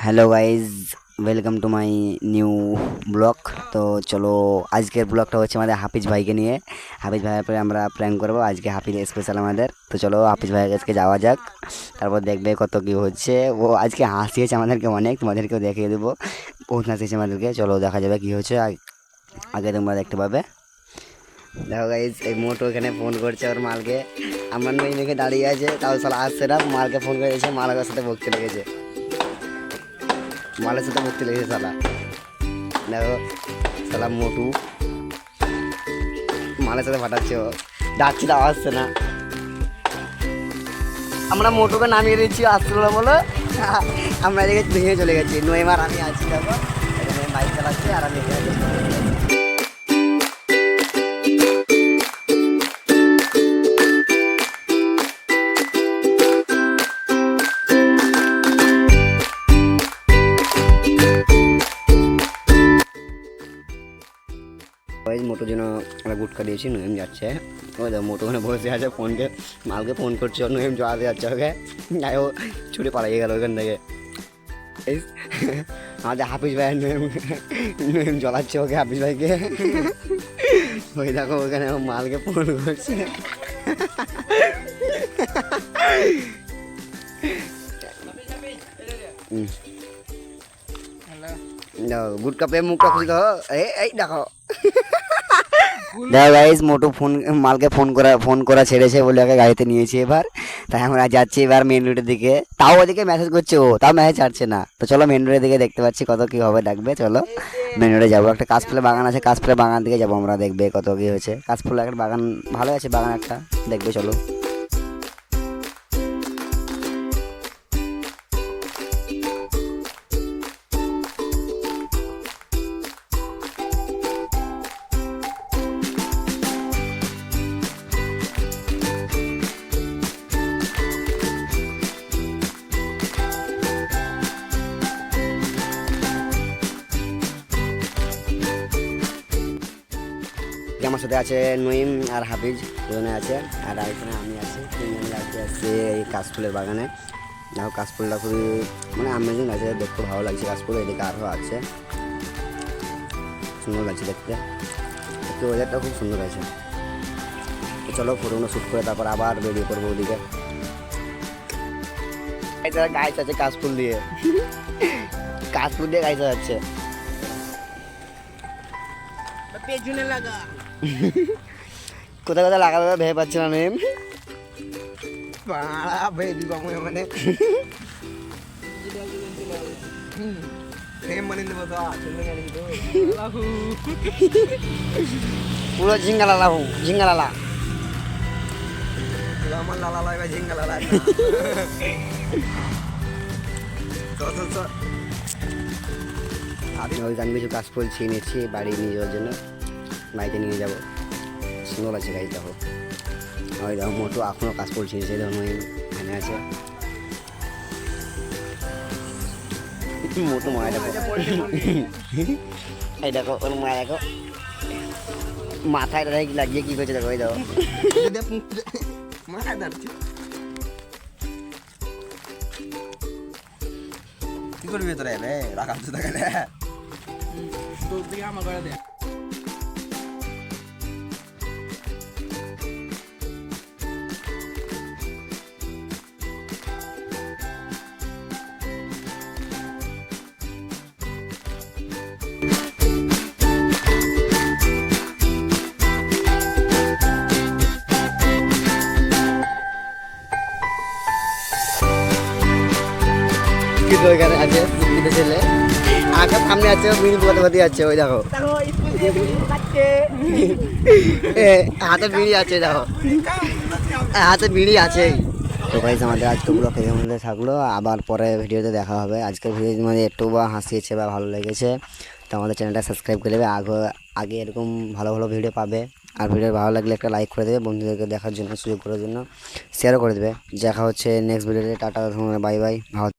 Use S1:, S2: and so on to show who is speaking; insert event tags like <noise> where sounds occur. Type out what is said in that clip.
S1: Hello guys welcome to my new blog তো চলো, আজকের ব্লগটা হচ্ছে আমাদের হাফিজ ভাইকে নিয়ে। হাফিজ ভাইয়ের পরে আমরা প্ল্যান করব। আজকে হাফিজ স্পেশাল আমাদের। তো চলো, হাফিজ ভাইয়ের কাছে যাওয়া যাক। তারপর দেখবে কত কী হচ্ছে। ও আজকে হাসিয়েছে আমাদেরকে অনেক। তোমাদেরকেও দেখিয়ে দেবো। বহুত হাসিয়েছে আমাদেরকে। চলো, দেখা যাবে কী হচ্ছে। আগ- তোমরা দেখতে পাবে। দেখো গাইজ এই মোটো এখানে ফোন করছে ওর মালকে। আমার মেয়ে মেয়েকে দাঁড়িয়ে আছে। তাও সালা আসছে না। মালকে ফোন করে এসে সাথে বকতে লেগেছে। মালের সাথে বকতে লেগেছে সালা দেখো সালা মোটু মালের সাথে ফাটাচ্ছে ডাকছি তা আসছে না আমরা মোটুকে নামিয়ে দিচ্ছি আসছিল বলে আমরা এদিকে ভেঙে চলে গেছি নইমার আমি আছি দেখো বাইক চালাচ্ছি আর আমি মোটোর জন্য আমরা গুটকা দিয়েছি নয়েম যাচ্ছে ওই দেখো মোটো ওখানে বসে আছে ফোনকে মালকে ফোন করছে ও নয়েম জড়াতে যাচ্ছে ওকে যাই ও ছুটে পালিয়ে গেল ওখান থেকে এই আমাদের হাফিজ ভাই নয়েম নয়েম জ্বলাচ্ছে ওকে হাফিজ ভাইকে ওই দেখো ওখানে ও মালকে ফোন করছে হুম। দেখো গুটকা পেয়ে মুখটা খুশি দেখো এই এই দেখো গাইজ মোটু ফোন, মালকে ফোন করা ফোন করা ছেড়েছে বলে ওকে গাড়িতে নিয়েছি এবার। তাই আমরা যাচ্ছি এবার মেন রোডের দিকে। তাও ওদিকে মেসেজ করছে ও, তাও মেসেজ ছাড়ছে না। তো চলো মেন রোডের দিকে দেখতে পাচ্ছি কত কি হবে ডাকবে চলো। মেন রোডে যাব। একটা কাশফুলের বাগান আছে, কাশফুলের বাগান দিকে যাব আমরা, দেখবে কত কি হয়েছে। কাশফুলের একটা বাগান ভালো আছে বাগান একটা, দেখবে, চলো। আমার সাথে আছে নইম আর হাফিজ দুজনে আছে। আর এখানে আমি আছি। তিনজনে যাচ্ছি আসছি এই কাশফুলের বাগানে। দেখো কাশফুলটা খুবই মানে আমেজিং আছে দেখতে ভালো লাগছে কাশফুল। এদিকে আরও আছে। সুন্দর লাগছে দেখতে। দেখতে ওয়েদারটা খুব সুন্দর আছে। তো চলো ফটোগুলো শ্যুট করে তারপর আবার বেরিয়ে পড়ব ওদিকে। গাছ আছে কাশফুল দিয়ে। <laughs> কাশফুল দিয়ে গাছ যাচ্ছে
S2: পেছনে লাগা।
S1: কোথায় কোথায় লাগাবে ভেবে পাচ্ছি না নেম।
S2: পাড়া বেবি বামু মানে
S1: পুরো ঝিঙ্গালা লাহু ঝিঙ্গালালা।
S2: আমার লালা লাইবা ঝিঙ্গা লালা তো তো তো
S1: আমি আমি কিছু কাজ ফুল ছিঁড়ে নিচ্ছি বাড়ি নিয়ে যাওয়ার জন্য। বাড়িতে নিয়ে যাব। সুন্দর আছে গাড়ি দেখো। ওই দেখো মোটো এখনও কাজ ছিঁড়েছে দেখো ওই এখানে আছে। মোটো মায় দেখো এই দেখো ওর মায় দেখো মাথায় দাঁড়ায় লাগিয়ে কি করছে দেখো ওই দেখো।
S2: মাথা ধরছি কি করবি তোরা রে রাখা তো দেখা করে দে
S1: কিন্তু ওইখানে আছে বিদ্যুৎ ছেলে আগে সামনে আছে মিনি বলতে যাচ্ছে ওই দেখো।
S2: দেখো স্কুল দিয়ে কাটছে
S1: এ, হাতে বিড়ি আছে দেখো। হাতে বিড়ি আছে। তো গাইজ আমাদের আজকে ব্লগ এই মধ্যে থাকল। আবার পরে ভিডিওতে দেখা হবে। আজকের ভিডিওর মধ্যে একটু বা হাসিয়েছে বা ভালো লেগেছে তো আমাদের চ্যানেলটা সাবস্ক্রাইব করে দেবে। আগে আগে এরকম ভালো ভালো ভিডিও পাবে। আর ভিডিও ভালো লাগলে একটা লাইক করে দেবে বন্ধুদেরকে দেখার জন্য সুযোগ করার জন্য শেয়ারও করে দেবে। দেখা হচ্ছে নেক্সট ভিডিওতে টাটা বাই বাই ভালো